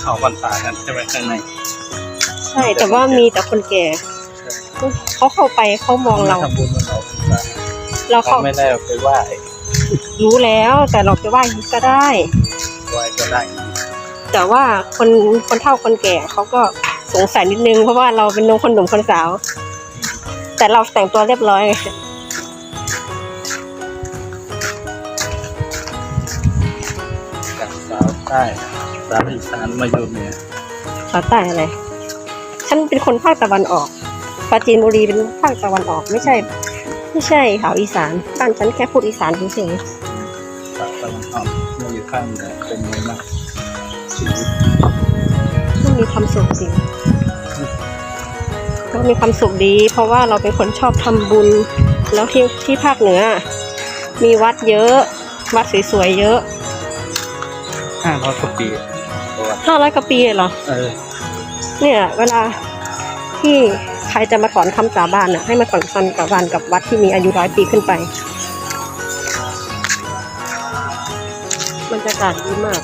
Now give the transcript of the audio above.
เขาพรรษากันใช่ไหมข้างในใช่ แต่ว่ามีแต่คนแก่ เขาเข้าไปเขามองเรา ทำบุญมันเขาพรรษาเราเขาเข้าไม่ได้เอาไปไหว้รู้แล้วแต่เราจะไหว้ก็ได้ ไหว้ก็ได้แต่ว่าคนคนเฒ่าคนแก่เขาก็สงสัยนิดนึงเพราะว่าเราเป็นนงคนหนุ่มคนสาว แต่เราแต่งตัวเรียบร้อยจากสาวใต้ สาวอีสานมาอยู่เหนือภาคใต้อะไร ฉันเป็นคนภาคตะวันออกปราจีนบุรีเป็นภาคตะวันออกไม่ใช่ ไม่ใช่ชาวอีสานบ้านฉันแค่พูดอีสานเฉยสาวตะวันออกมาอยู่ข้างเหนือเป็นไงบ้างชีวิตๆต้องมีความสุขจริงก็มีความสุขดี เพราะว่าเราเป็นคนชอบทำบุญ แล้วที่ที่ภาคเหนือ มีวัดเยอะ วัดสวยๆเยอะ ห้าร้อยกว่าปีประวัติ ห้าร้อยกว่าปีเลยเหรอ เออ เนี่ย เวลาที่ใครจะมาถอนคำสาบานน่ะให้มาถอนคำสาบานกับวัดที่มีอายุร้อยปีขึ้นไป บรรยากาศดีมาก